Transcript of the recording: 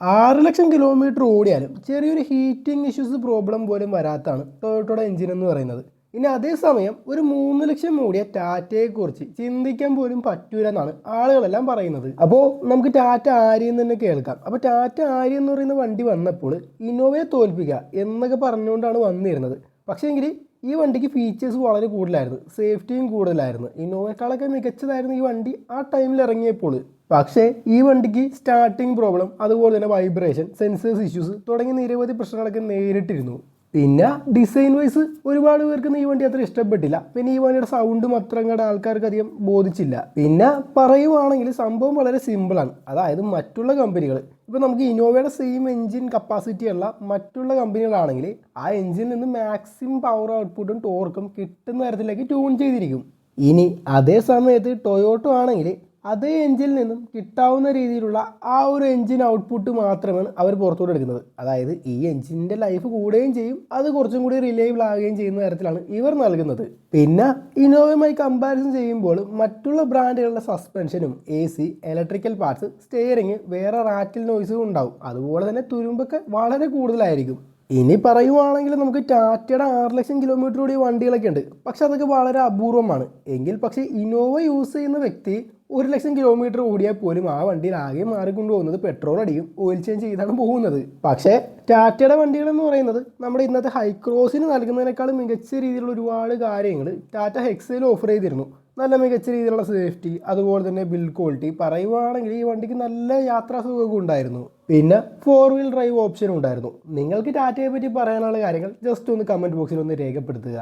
ആറ് ലക്ഷം കിലോമീറ്റർ ഓടിയാലും ചെറിയൊരു heating issues problem പോലും വരാത്താണ് ടൊയോട്ടോയുടെ എഞ്ചിൻ എന്ന് പറയുന്നത്. ഇനി അതേസമയം ഒരു മൂന്ന് ലക്ഷം ഓടിയ ടാറ്റയെക്കുറിച്ച് ചിന്തിക്കാൻ പോലും പറ്റൂല എന്നാണ് ആളുകളെല്ലാം പറയുന്നത്. അപ്പോൾ നമുക്ക് ടാറ്റ ആര്യ എന്ന് തന്നെ കേൾക്കാം. അപ്പോൾ ടാറ്റ ആര്യ എന്ന് പറയുന്ന വണ്ടി വന്നപ്പോൾ ഇന്നോവയെ തോൽപ്പിക്കുക എന്നൊക്കെ പറഞ്ഞുകൊണ്ടാണ് വന്നിരുന്നത്. പക്ഷേ എങ്കിൽ ഈ വണ്ടിക്ക് ഫീച്ചേഴ്സ് വളരെ കൂടുതലായിരുന്നു. സേഫ്റ്റിയും കൂടുതലായിരുന്നു. ഇന്നോവയെക്കാളൊക്കെ മികച്ചതായിരുന്നു ഈ വണ്ടി ആ ടൈമിൽ ഇറങ്ങിയപ്പോൾ. പക്ഷേ ഈ വണ്ടിക്ക് സ്റ്റാർട്ടിംഗ് പ്രോബ്ലം അതുപോലെ തന്നെ വൈബ്രേഷൻ സെൻസേഴ്സ് ഇഷ്യൂസ് തുടങ്ങിയ നിരവധി പ്രശ്നങ്ങളൊക്കെ നേരിട്ടിരുന്നു. പിന്നെ ഡിസൈൻ വൈസ് ഒരുപാട് പേർക്ക് ഈ വണ്ടി അത്ര ഇഷ്ടപ്പെട്ടില്ല. പിന്നെ ഈ വണ്ടിയുടെ സൗണ്ടും അത്ര അങ്ങോട്ട് ആൾക്കാർക്ക് അധികം ബോധിച്ചില്ല. പിന്നെ പറയുവാണെങ്കിൽ സംഭവം വളരെ സിമ്പിളാണ് അതായത് മറ്റുള്ള കമ്പനികൾ ഇപ്പോൾ നമുക്ക് ഇന്നോവയുടെ സെയിം എഞ്ചിൻ കപ്പാസിറ്റി ഉള്ള മറ്റുള്ള കമ്പനികളാണെങ്കിൽ ആ എഞ്ചിനിൽ നിന്ന് മാക്സിമം പവർ ഔട്ട്പുട്ടും ടോർക്കും കിട്ടുന്ന തരത്തിലേക്ക് ട്യൂൺ ചെയ്തിരിക്കും. ഇനി അതേ സമയത്ത് ടൊയോട്ടോ ആണെങ്കിൽ അതേ എഞ്ചിൽ നിന്നും കിട്ടാവുന്ന രീതിയിലുള്ള ആ ഒരു എഞ്ചിൻ ഔട്ട്പുട്ട് മാത്രമാണ് അവർ പുറത്തോട്ട് എടുക്കുന്നത്. അതായത് ഈ എഞ്ചിന്റെ ലൈഫ് കൂടുകയും ചെയ്യും അത് കുറച്ചും കൂടി റിലേബിൾ ആകുകയും ചെയ്യുന്ന തരത്തിലാണ് ഇവർ നൽകുന്നത്. പിന്നെ ഇന്നോവയുമായി കമ്പാരിസൺ ചെയ്യുമ്പോൾ മറ്റുള്ള ബ്രാൻഡുകളുടെ സസ്പെൻഷനും A C electrical parts steering വേറെ റാറ്റിൽ നോയ്സും ഉണ്ടാവും. അതുപോലെ തന്നെ തുരുമ്പൊക്കെ വളരെ കൂടുതലായിരിക്കും. ഇനി പറയുവാണെങ്കിൽ നമുക്ക് ടാറ്റയുടെ ആറ് ലക്ഷം കിലോമീറ്റർ ഓടിയ വണ്ടികളൊക്കെ ഉണ്ട്. പക്ഷെ അതൊക്കെ വളരെ അപൂർവമാണ്. എങ്കിൽ പക്ഷേ ഇന്നോവ യൂസ് ചെയ്യുന്ന വ്യക്തി ഒരു ലക്ഷം കിലോമീറ്റർ ഓടിയാൽ പോലും ആ വണ്ടിയിൽ ആകെ മാറിക്കൊണ്ടു പോകുന്നത് പെട്രോൾ അടിയും ഓയിൽ ചേഞ്ച് ചെയ്താണ് പോകുന്നത്. പക്ഷേ ടാറ്റയുടെ വണ്ടികൾ എന്ന് പറയുന്നത് നമ്മുടെ ഇന്നത്തെ ഹൈക്രോസിന് നൽകുന്നതിനേക്കാൾ മികച്ച രീതിയിലുള്ള ഒരുപാട് കാര്യങ്ങൾ ടാറ്റ ഹെക്സയിൽ ഓഫർ ചെയ്തിരുന്നു. നല്ല മികച്ച രീതിയിലുള്ള സേഫ്റ്റി അതുപോലെ തന്നെ ബിൽഡ് ക്വാളിറ്റി പറയുവാണെങ്കിൽ ഈ വണ്ടിക്ക് നല്ല യാത്രാ സുഖമൊക്കെ ഉണ്ടായിരുന്നു. പിന്നെ ഫോർ വീൽ ഡ്രൈവ് ഓപ്ഷനും ഉണ്ടായിരുന്നു. നിങ്ങൾക്ക് ടാറ്റയെ പറ്റി പറയാനുള്ള കാര്യങ്ങൾ ജസ്റ്റ് ഒന്ന് കമന്റ് ബോക്സിൽ ഒന്ന് രേഖപ്പെടുത്തുക.